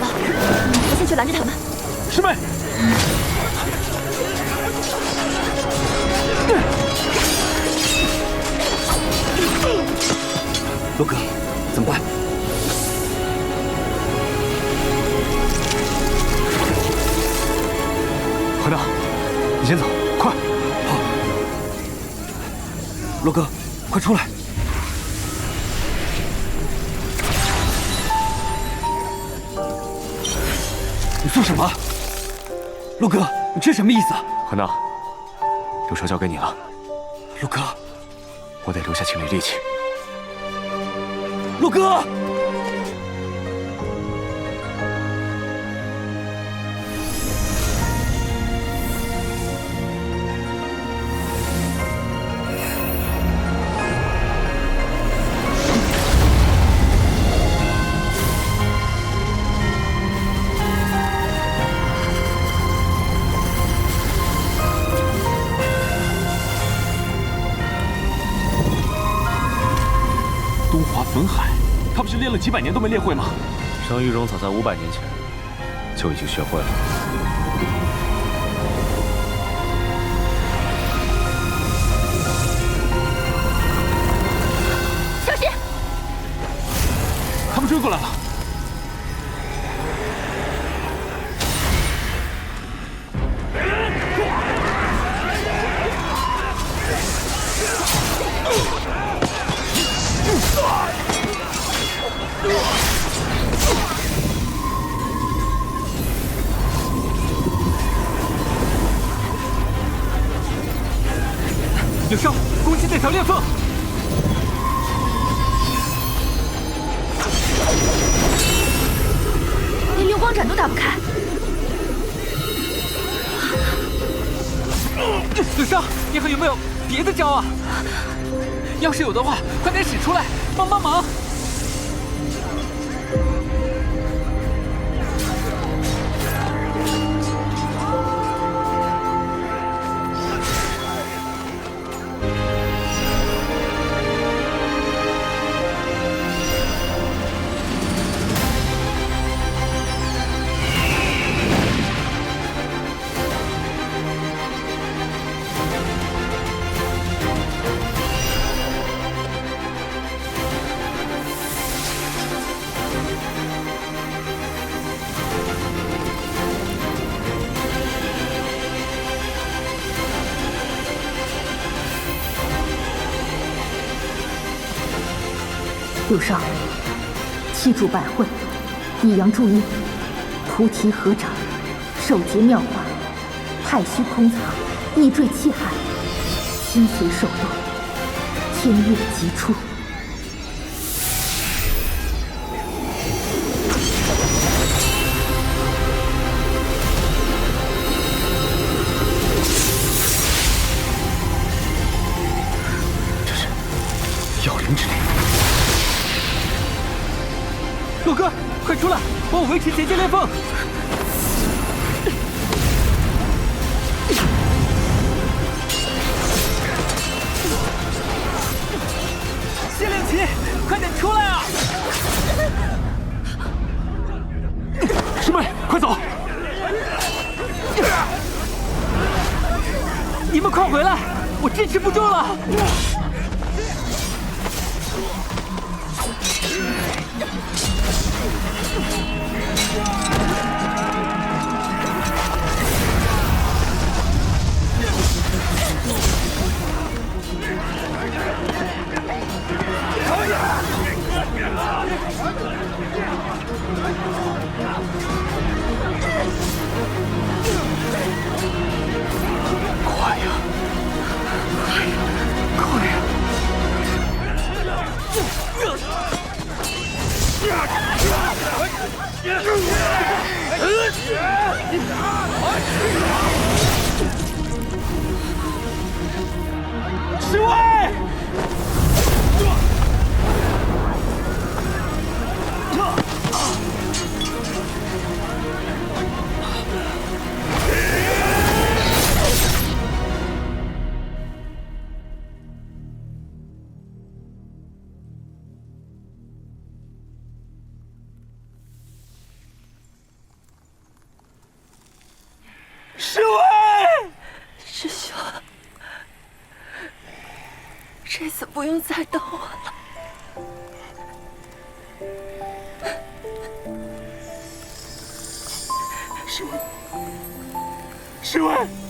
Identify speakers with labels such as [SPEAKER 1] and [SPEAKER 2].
[SPEAKER 1] 他们。
[SPEAKER 2] 师妹，
[SPEAKER 3] 罗哥，怎么办？
[SPEAKER 2] 何道，你先走，快！
[SPEAKER 3] 好，罗哥，快出来！你做什么？陆哥，你这什么意思？
[SPEAKER 2] 何闹，刘少交给你了。
[SPEAKER 3] 陆哥，
[SPEAKER 2] 我得留下清理力气。
[SPEAKER 3] 陆哥。
[SPEAKER 2] 东华粉海，他不是练了几百年都没练会吗？
[SPEAKER 4] 生玉荣早在五百年前就已经学会了。
[SPEAKER 1] 小心！
[SPEAKER 2] 他们追过来了。
[SPEAKER 3] 柳少，攻击那条裂缝！
[SPEAKER 1] 连流光斩都打不开。
[SPEAKER 3] 柳少，你还有没有别的招啊？要是有的话，快点使出来，帮帮忙！
[SPEAKER 5] 六少，七主百会，以阳助阴，菩提合掌，手结妙法，太虚空藏，意坠气海，心随手动，天月即出。
[SPEAKER 3] 罗哥，快出来，帮我维持结界裂缝！谢令旗，快点出来啊！
[SPEAKER 2] 师妹，快走！
[SPEAKER 3] 你们快回来，我支持不住了！
[SPEAKER 2] 十位
[SPEAKER 3] 这次！
[SPEAKER 6] 不用再等我了。
[SPEAKER 2] 师温，师温。